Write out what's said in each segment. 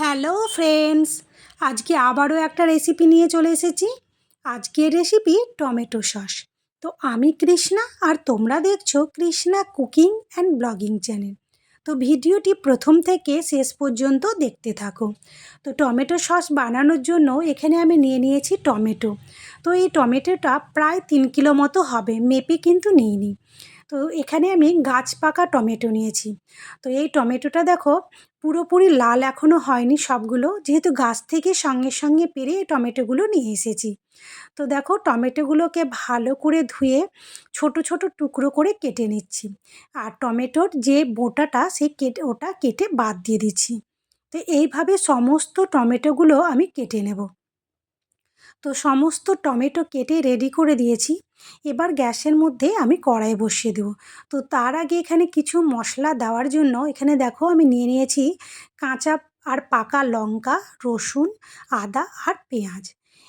Hello friends, আজকে আবারও একটা রেসিপি নিয়ে চলে এসেছি। আজকের রেসিপি টমেটো সস। তো আমি কৃষ্ণা আর তোমরা দেখছ Krishna cooking and blogging channel. তো ভিডিওটি প্রথম থেকে শেষ পর্যন্ত দেখতে থাকো। তো টমেটো সস বানানোর জন্য এখানে আমি নিয়ে নিয়েছি টমেটো। তো এই টমেটোটা প্রায় তিন কিলো মতো হবে, মেপে কিন্তু নিইনি। তো এখানে আমি গাছ পাকা টমেটো নিয়েছি। তো এই টমেটোটা দেখো পুরোপুরি লাল এখনও হয়নি সবগুলো, যেহেতু গাছ থেকে সঙ্গে সঙ্গে পেরে এই টমেটোগুলো নিয়ে এসেছি। তো দেখো টমেটোগুলোকে ভালো করে ধুয়ে ছোট ছোট টুকরো করে কেটে নিচ্ছি। আর টমেটোর যে বোটাটা সেই কেটে, ওটা কেটে বাদ দিয়ে দিচ্ছি। তো এইভাবে সমস্ত টমেটোগুলো আমি কেটে নেব। তো সমস্ত টমেটো কেটে রেডি করে দিয়েছি। এবার গ্যাসের মধ্যে আমি কড়াই বসিয়ে দেবো। তো তার আগে এখানে কিছু মশলা দেওয়ার জন্য এখানে দেখো আমি নিয়ে নিয়েছি কাঁচা আর পাকা লঙ্কা, রসুন, আদা আর পেঁয়াজ।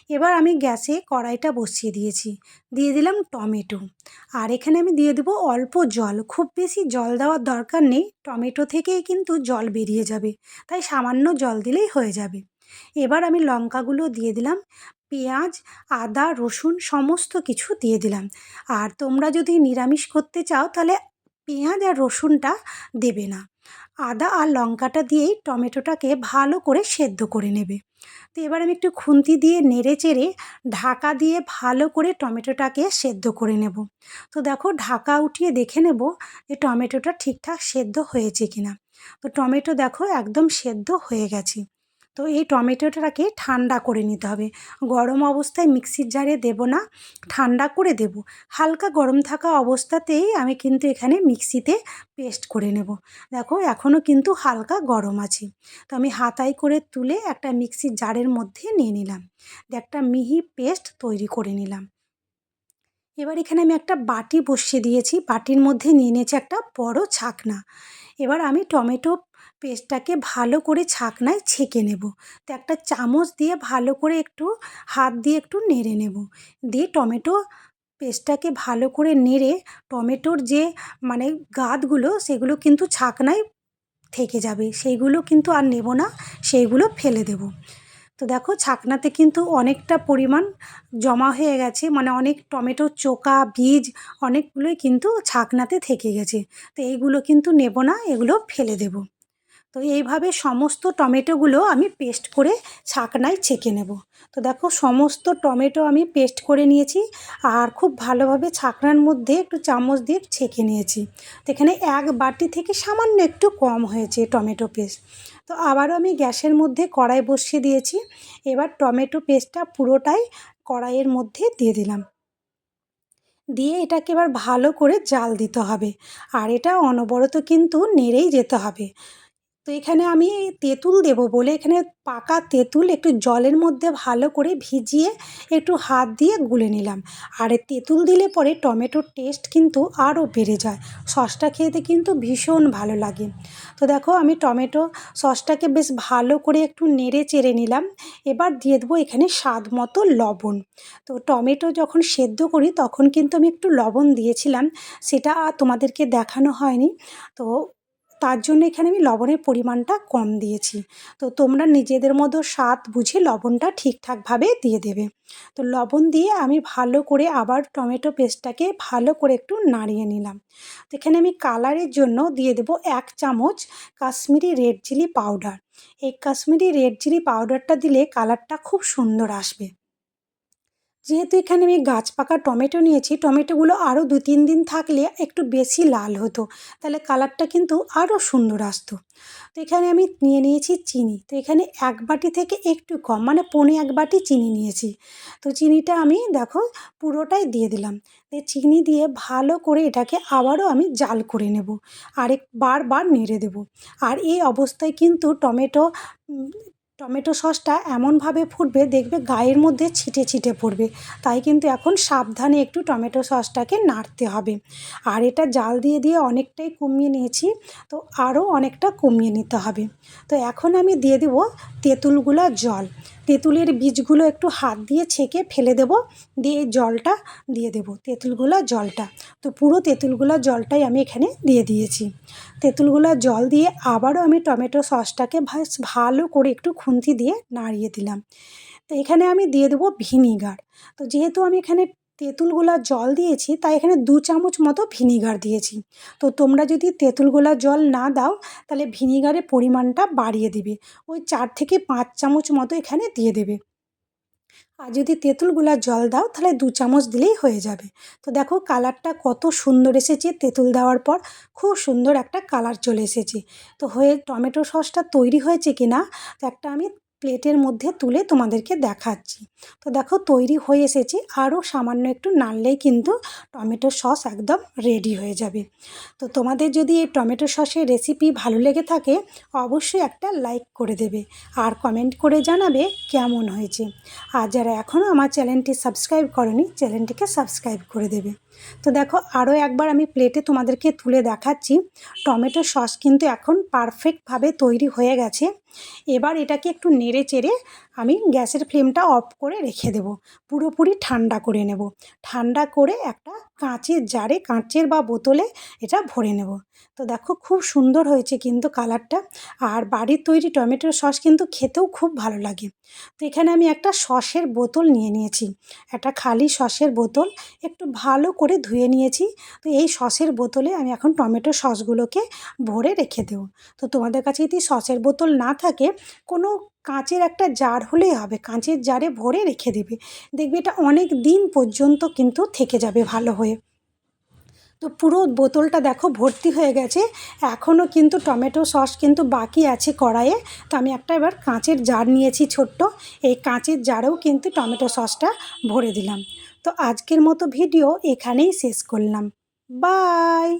এবার আমি গ্যাসে কড়াইটা বসিয়ে দিয়েছি। দিয়ে দিলাম টমেটো। আর এখানে আমি দিয়ে দেবো অল্প জল। খুব বেশি জল দেওয়ার দরকার নেই। টমেটো থেকেই কিন্তু জল বেরিয়ে যাবে। তাই সামান্য জল দিলেই হয়ে যাবে। এবার আমি লঙ্কাগুলো দিয়ে দিলাম, পেঁয়াজ, আদা, রসুন সমস্ত কিছু দিয়ে দিলাম। আর তোমরা যদি নিরামিষ করতে চাও তাহলে পেঁয়াজ আর রসুনটা দেবে না। আদা আর লঙ্কাটা দিয়েই টমেটোটাকে ভালো করে সেদ্ধ করে নেবে। তো এবার আমি একটু খুন্তি দিয়ে নেড়ে চেড়ে ঢাকা দিয়ে ভালো করে টমেটোটাকে সেদ্ধ করে নেব। তো দেখো ঢাকা উঠিয়ে দেখে নেব যে টমেটোটা ঠিকঠাক সেদ্ধ হয়েছে কিনা। তো টমেটো দেখো একদম সেদ্ধ হয়ে গেছে। তো এই টমেটোটাকে ঠান্ডা করে নিতে হবে। গরম অবস্থায় মিক্সির জারে দেব না, ঠান্ডা করে দেব। হালকা গরম থাকা অবস্থাতেই আমি কিন্তু এখানে মিক্সিতে পেস্ট করে নেব। দেখো এখনও কিন্তু হালকা গরম আছে। তো আমি হাতায় করে তুলে একটা মিক্সির জারের মধ্যে নিয়ে নিলাম। একটা মিহি পেস্ট তৈরি করে নিলাম। এবার এখানে আমি একটা বাটি বসিয়ে দিয়েছি। বাটির মধ্যে নিয়ে নিয়েছি একটা বড় ছাকনা। এবার আমি টমেটো পেস্টটাকে ভালো করে ছাকনায় ছেঁকে নেব। তো একটা চামচ দিয়ে ভালো করে একটু হাত দিয়ে একটু নেড়ে নেব। দিয়ে টমেটো পেস্টটাকে ভালো করে নেড়ে টমেটোর যে মানে গাদগুলো সেগুলো কিন্তু ছাকনায় থেকে যাবে। সেইগুলো কিন্তু আর নেব না, সেইগুলো ফেলে দেব। তো দেখো ছাকনাতে কিন্তু অনেকটা পরিমাণ জমা হয়ে গেছে মানে অনেক টমেটোর চোকা, বীজ অনেকগুলোই কিন্তু ছাকনাতে থেকে গেছে। তো এইগুলো কিন্তু নেব না, এগুলো ফেলে দেবো। তো এইভাবে সমস্ত টমেটোগুলো আমি পেস্ট করে ছাকনায় ছেঁকে নেব। তো দেখো সমস্ত টমেটো আমি পেস্ট করে নিয়েছি আর খুব ভালোভাবে ছাকনার মধ্যে একটু চামচ দিয়ে ছেঁকে নিয়েছি। তো এখানে এক বাটি থেকে সামান্য একটু কম হয়েছে টমেটো পেস্ট। তো আবারও আমি গ্যাসের মধ্যে কড়াই বসিয়ে দিয়েছি। এবার টমেটো পেস্টটা পুরোটাই কড়াইয়ের মধ্যে দিয়ে দিলাম। দিয়ে এটাকে এবার ভালো করে জাল দিতে হবে। আর এটা অনবরত কিন্তু নেড়েই যেতে হবে। তো এখানে আমি তেঁতুল দেবো বলে এখানে পাকা তেঁতুল একটু জলের মধ্যে ভালো করে ভিজিয়ে একটু হাত দিয়ে গুলে নিলাম। আর তেঁতুল দিলে পরে টমেটোর টেস্ট কিন্তু আরও বেড়ে যায়। সসটা খেতে কিন্তু ভীষণ ভালো লাগে। তো দেখো আমি টমেটো সসটাকে বেশ ভালো করে একটু নেড়ে চেড়ে নিলাম। এবার দিয়ে দেবো এখানে স্বাদ মতো লবণ। তো টমেটো যখন সেদ্ধ করি তখন কিন্তু আমি একটু লবণ দিয়েছিলাম। সেটা তোমাদেরকে দেখানো হয়নি। তো তার জন্য এখানে আমি লবণের পরিমাণটা কম দিয়েছি। তো তোমরা নিজেদের মতো স্বাদ বুঝে লবণটা ঠিকঠাকভাবে দিয়ে দেবে। তো লবণ দিয়ে আমি ভালো করে আবার টমেটো পেস্টটাকে ভালো করে একটু নাড়িয়ে নিলাম। তো এখানে আমি কালারের জন্য দিয়ে দেবো এক চামচ কাশ্মীরি রেড চিলি পাউডার। এই কাশ্মীরি রেড চিলি পাউডারটা দিলে কালারটা খুব সুন্দর আসবে। যেহেতু এখানে আমি গাছ পাকা টমেটো নিয়েছি, টমেটোগুলো আরও দু তিন দিন থাকলে একটু বেশি লাল হতো। তাহলে কালারটা কিন্তু আরও সুন্দর আসতো। তো এখানে আমি নিয়ে নিয়েছি চিনি। তো এখানে এক বাটি থেকে একটু কম মানে পনে এক বাটি চিনি নিয়েছি। তো চিনিটা আমি দেখো পুরোটাই দিয়ে দিলাম। চিনি দিয়ে ভালো করে এটাকে আবারও আমি জাল করে নেব। আরেক বারবার নেড়ে দেব। আর এই অবস্থায় কিন্তু টমেটো টমেটো সসটা এমনভাবে ফুটবে, দেখবে গায়ের মধ্যে ছিটে ছিটে পড়বে। তাই কিন্তু এখন সাবধানে একটু টমেটো সসটাকে নাড়তে হবে। আর এটা জাল দিয়ে দিয়ে অনেকটাই কমিয়ে নিয়েছি, তো আরও অনেকটা কমিয়ে নিতে হবে। তো এখন আমি দিয়ে দেবো তেঁতুলগুলা জল। তেঁতুলের বীজগুলো একটু হাত দিয়ে ছেঁকে ফেলে দেব, দিয়ে জলটা দিয়ে দেব, তেঁতুলগুলা জলটা। তো পুরো তেঁতুলগুলা জলটাই আমি এখানে দিয়ে দিয়েছি। তেঁতুলগুলা জল দিয়ে আবারও আমি টমেটো সসটাকে ভালো করে একটু খুন্তি দিয়ে নাড়িয়ে দিলাম। তো এখানে আমি দিয়ে দেবো ভিনিগার। তো যেহেতু আমি এখানে তেঁতুলগুলা জল দিয়েছি, তাই এখানে দু চামচ মতো ভিনিগার দিয়েছি। তো তোমরা যদি তেঁতুলগুলা জল না দাও, তাহলে ভিনিগারের পরিমাণটা বাড়িয়ে দিবে। ওই চার থেকে পাঁচ চামচ মতো এখানে দিয়ে দেবে। আর যদি তেঁতুলগুলা জল দাও, তাহলে দু চামচ দিলেই হয়ে যাবে। তো দেখো কালারটা কত সুন্দর এসেছে তেঁতুল দেওয়ার পর। খুব সুন্দর একটা কালার চলে এসেছে। তো হয়ে, টমেটো সসটা তৈরি হয়েছে কি না তো একটা আমি প্লেটের মধ্যে তুলে তোমাদেরকে দেখাচ্ছি। তো দেখো, তৈরি হয়ে এসেছে। আরও সামান্য একটু নাড়লেই কিন্তু টমেটো সস একদম রেডি হয়ে যাবে। তো তোমাদের যদি এই টমেটো সসের রেসিপি ভালো লেগে থাকে, অবশ্যই একটা লাইক করে দেবে আর কমেন্ট করে জানাবে কেমন হয়েছে। আর যারা এখনও আমার চ্যানেলটি সাবস্ক্রাইব করেনি চ্যানেলটিকে সাবস্ক্রাইব করে দেবে। তো দেখো আরও একবার আমি প্লেটে তোমাদেরকে তুলে দেখাচ্ছি। টমেটো সস কিন্তু এখন পারফেক্টভাবে তৈরি হয়ে গেছে। এবার এটাকে একটু নেড়ে চেড়ে আমি গ্যাসের ফ্লেমটা অফ করে রেখে দেব। পুরোপুরি ঠান্ডা করে নেব। ঠান্ডা করে একটা কাঁচের জারে, কাঁচের বা বোতলে এটা ভরে নেব। তো দেখো খুব সুন্দর হয়েছে কিন্তু কালারটা। আর বাড়ির তৈরি টমেটোর সস কিন্তু খেতেও খুব ভালো লাগে। তো এখানে আমি একটা সসের বোতল নিয়ে নিয়েছি। একটা খালি সসের বোতল একটু ভালো করে ধুয়ে নিয়েছি। তো এই সসের বোতলে আমি এখন টমেটো সসগুলোকে ভরে রেখে দেবো। তো তোমাদের কাছে যদি সসের বোতল না থাকে, কোনো কাঁচের একটা জার হলেই হবে। কাঁচের জারে ভরে রেখে দেবে। দেখবে এটা অনেক দিন পর্যন্ত কিন্তু থেকে যাবে ভালো হয়ে। তো পুরো বোতলটা দেখো ভর্তি হয়ে গেছে। এখনও কিন্তু টমেটো সস কিন্তু বাকি আছে কড়াইয়ে। তো আমি একটা এবার কাঁচের জার নিয়েছি ছোট্ট। এই কাঁচের জারেও কিন্তু টমেটো সসটা ভরে দিলাম। তো আজকের মতো ভিডিও এখানেই শেষ করলাম। বাই!